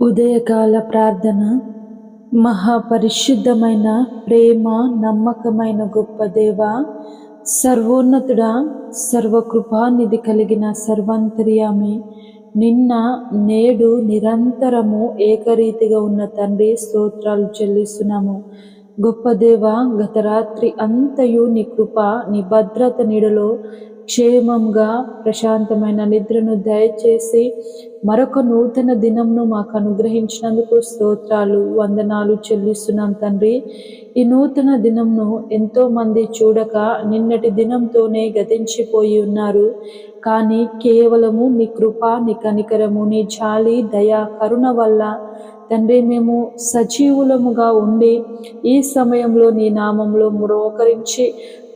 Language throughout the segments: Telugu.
ఉదయకాల ప్రార్థన మహాపరిశుద్ధమైన ప్రేమ నమ్మకమైన గొప్ప దేవ సర్వోన్నతుడ సర్వకృపానిధి కలిగిన సర్వాంతర్యామి నిన్న నేడు నిరంతరము ఏకరీతిగా ఉన్న తండ్రి స్తోత్రాలు చెల్లిస్తున్నాము. గొప్ప దేవ గత రాత్రి అంతయు నీ కృప నీ భద్రత నీడలో క్షేమంగా ప్రశాంతమైన నిద్రను దయచేసి మరొక నూతన దినంను మాకు అనుగ్రహించినందుకు స్తోత్రాలు వందనాలు చెల్లిస్తున్నాం తండ్రి. ఈ నూతన దినంను ఎంతో మంది చూడక నిన్నటి దినంతోనే గతించిపోయి ఉన్నారు. కానీ కేవలము నీ కృప నీ కనికరము నీ జాలి దయ కరుణ వల్ల తండ్రి మేము సజీవులముగా ఉండి ఈ సమయంలో నీ నామంలో మరోకరించి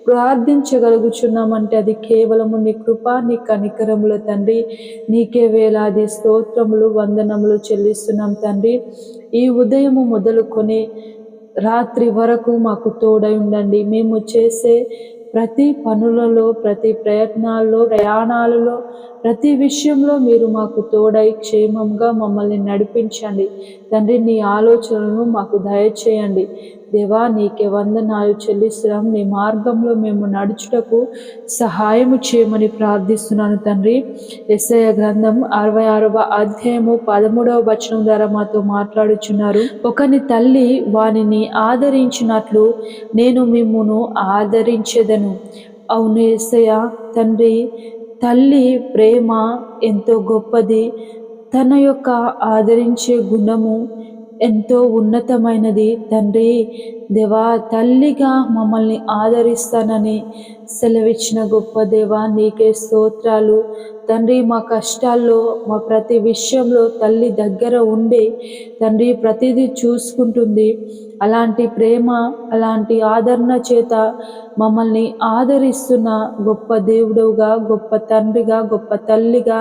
ప్రార్థించగలుగుచున్నామంటే అది కేవలము నీ కృప నీ కనికరముల తండ్రి. నీకే వేలాది స్తోత్రములు వందనములు చెల్లిస్తున్నాం తండ్రి. ఈ ఉదయము మొదలుకొని రాత్రి వరకు మాకు తోడై ఉండండి. మేము చేసే ప్రతి పనులలో ప్రతి ప్రయత్నాల్లో ప్రయాణాలలో ప్రతి విషయంలో మీరు మాకు తోడై క్షేమంగా మమ్మల్ని నడిపించండి. తండ్రి నీ ఆలోచనలను మాకు దయచేయండి. దేవా నీకే వందనాలు చెల్లిస్తున్నాం. నీ మార్గంలో మేము నడుచుటకు సహాయము చేయమని ప్రార్థిస్తున్నాను తండ్రి. ఎస్ఐ గ్రంథం అరవై ఆరవ అధ్యాయము పదమూడవ వచనం ద్వారా మాతో మాట్లాడుచున్నారు. ఒకని తల్లి వానిని ఆదరించినట్లు నేను మిమ్మును ఆదరించేదని. అవును అవునేసయ తండ్రి తల్లి ప్రేమ ఎంతో గొప్పది. తన యొక్క ఆదరించే గుణము ఎంతో ఉన్నతమైనది. తండ్రి దేవా తల్లిగా మమ్మల్ని ఆదరిస్తానని సెలవిచ్చిన గొప్ప దేవా నీకే స్తోత్రాలు. తండ్రి మా కష్టాల్లో మా ప్రతి విషయంలో తల్లి దగ్గర ఉండి తండ్రి ప్రతిదీ చూసుకుంటుంది. అలాంటి ప్రేమ అలాంటి ఆదరణ చేత మమ్మల్ని ఆదరిస్తున్న గొప్ప దేవుడుగా గొప్ప తండ్రిగా గొప్ప తల్లిగా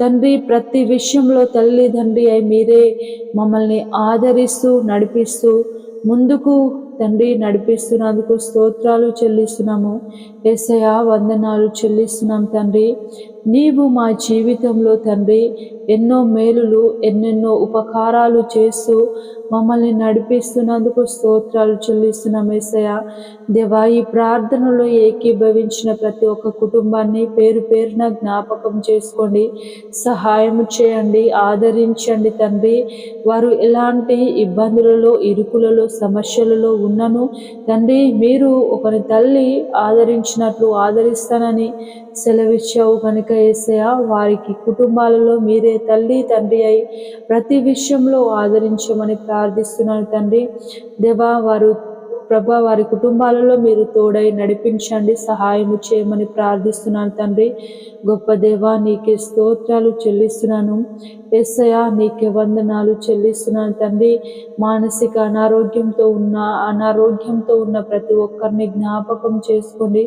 తండ్రి ప్రతి విషయంలో తల్లి తండ్రి అయి మీరే మమ్మల్ని ఆదరిస్తూ నడిపిస్తూ ముందుకు తండ్రి నడిపిస్తున్నందుకు స్తోత్రాలు చెల్లిస్తున్నాము. ఎస్ఐ వందనాలు చెల్లిస్తున్నాం తండ్రి. నీవు మా జీవితంలో తండ్రి ఎన్నో మేలులు ఎన్నెన్నో ఉపకారాలు చేస్తూ మమ్మల్ని నడిపిస్తున్నందుకు స్తోత్రాలు చెల్లిస్తున్నాం ఏసయ దేవా ఈ ప్రార్థనలో ఏకీభవించిన ప్రతి ఒక్క కుటుంబాన్ని పేరు పేరున జ్ఞాపకం చేసుకోండి. సహాయం చేయండి ఆదరించండి తండ్రి. వారు ఎలాంటి ఇబ్బందులలో ఇరుకులలో సమస్యలలో ఉన్నాను. తండ్రి మీరు ఒకరి తల్లి ఆదరించినట్లు ఆదరిస్తానని సెలవిచ్చావు కనుక ఏసయ వారికి కుటుంబాలలో మీరే తల్లి తండ్రి అయి ప్రతి విషయంలో ఆదరించమని ప్రార్థిస్తున్నాను తండ్రి. దేవా వారు ప్రభా వారి కుటుంబాలలో మీరు తోడై నడిపించండి సహాయము చేయమని ప్రార్థిస్తున్నాను తండ్రి. గొప్ప దేవా నీకే స్తోత్రాలు చెల్లిస్తున్నాను. ఎస్సయ నీకే వందనాలు చెల్లిస్తున్నాను తండ్రి. మానసిక అనారోగ్యంతో ఉన్న అనారోగ్యంతో ఉన్న ప్రతి ఒక్కరిని జ్ఞాపకం చేసుకోండి.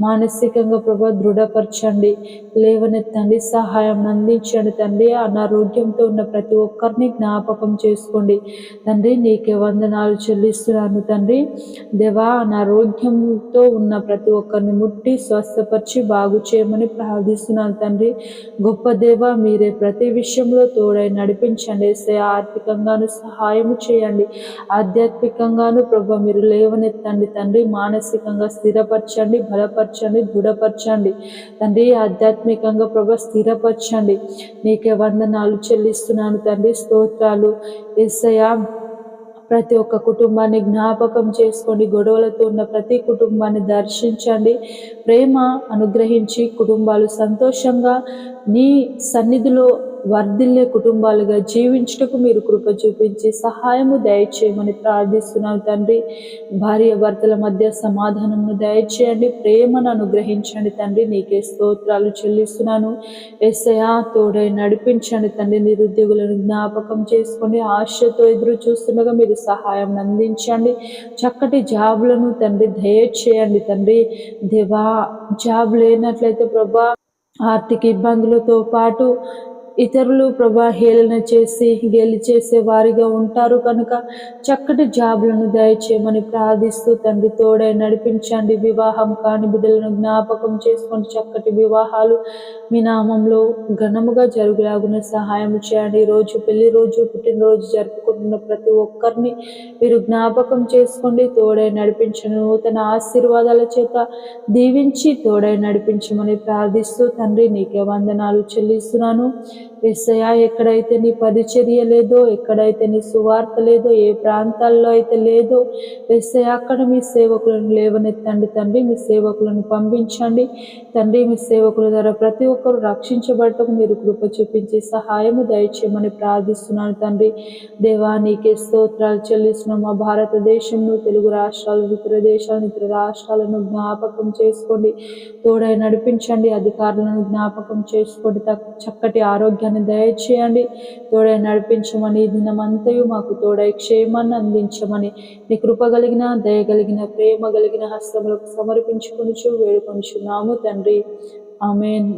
మానసికంగా ప్రభా దృఢపరచండి. లేవనెత్తండి సహాయం అందించండి తండ్రి. అనారోగ్యంతో ఉన్న ప్రతి ఒక్కరిని జ్ఞాపకం చేసుకోండి. తండ్రి నీకే వందనాలు చెల్లిస్తున్నాను తండ్రి. దేవా అనారోగ్యంతో ఉన్న ప్రతి ఒక్కరిని ముట్టి స్వస్థపరిచి బాగు చేయమని ప్రార్థిస్తున్నాను తండ్రి. గొప్ప దేవ మీరే ప్రతి విషయంలో తోడై నడిపించండి. ఆర్థికంగాను సహాయము చేయండి. ఆధ్యాత్మికంగాను ప్రభు మీరు లేవనెత్తండి తండ్రి. మానసికంగా స్థిరపరచండి బలపరచండి దృఢపరచండి. తండ్రి ఆధ్యాత్మికంగా ప్రభు స్థిరపరచండి. నీకే వందనాలు చెల్లిస్తున్నాను తండ్రి. స్తోత్రాలు. ఎస్ఐ ప్రతి ఒక్క కుటుంబాన్ని జ్ఞాపకం చేసుకోండి గొడవలతో ఉన్న ప్రతి కుటుంబాన్ని దర్శించండి. ప్రేమ అనుగ్రహించి కుటుంబాలు సంతోషంగా నీ సన్నిధిలో వర్ధిల్లే కుటుంబాలుగా జీవించుటకు మీరు కృప చూపించి సహాయము దయచేయమని ప్రార్థిస్తున్నాను తండ్రి. భార్య భర్తల మధ్య సమాధానము దయచేయండి. ప్రేమను అనుగ్రహించండి తండ్రి. నీకే స్తోత్రాలు చెల్లిస్తున్నాను. ఎస్ఐయా తోడై నడిపించండి తండ్రి. నిరుద్యోగులను జ్ఞాపకం చేసుకొని ఆశతో ఎదురు చూస్తుండగా మీరు సహాయం అందించండి. చక్కటి జాబులను తండ్రి దయచేయండి తండ్రి. దేవా జాబ్ లేనట్లయితే ప్రభా ఆర్థిక ఇబ్బందులతో పాటు ఇతరులు ప్రభా హేళన చేసి గెలి చేసే వారిగా ఉంటారు కనుక చక్కటి జాబులను దయచేయమని ప్రార్థిస్తూ తండ్రి తోడై నడిపించండి. వివాహం కాని బిడ్డలను జ్ఞాపకం చేసుకొని చక్కటి వివాహాలు మీ నామంలో ఘనముగా జరుగులాగున సహాయం చేయండి. రోజు పెళ్ళి రోజు పుట్టినరోజు జరుపుకుంటున్న ప్రతి ఒక్కరిని మీరు జ్ఞాపకం చేసుకోండి తోడై నడిపించను. నూతన ఆశీర్వాదాల చేత దీవించి తోడై నడిపించమని ప్రార్థిస్తూ తండ్రి నీకే వందనాలు చెల్లిస్తున్నాను. ఎస్ఐయా ఎక్కడైతే నీ పరిచర్య లేదో ఎక్కడైతే నీ సువార్త లేదో ఏ ప్రాంతాల్లో అయితే లేదో ఎస్ఐ అక్కడ మీ సేవకులను లేవనెత్తండి తండ్రి. మీ సేవకులను పంపించండి. తండ్రి మీ సేవకుల ద్వారా ప్రతి ఒక్కరు రక్షించబడటం మీరు కృప చూపించి సహాయము దయచేయమని ప్రార్థిస్తున్నాను తండ్రి. దేవా నీకే స్తోత్రాలు వచ్చిన మా భారతదేశంలో తెలుగు రాష్ట్రాలు ఇతర దేశాలను ఇతర రాష్ట్రాలను జ్ఞాపకం చేసుకోండి. తోడై నడిపించండి. అధికారులను జ్ఞాపకం చేసుకోండి. చక్కటి ఆరోగ్యాన్ని దయచేయండి. తోడై నడిపించమని దినమంతయు మాకు తోడై క్షేమాన్ని అందించమని నీ కృప కలిగిన దయ కలిగిన ప్రేమ కలిగిన హస్తములకు సమర్పించుకొనుచు వేడుకొనుచున్నాము తండ్రి. ఆమెన్.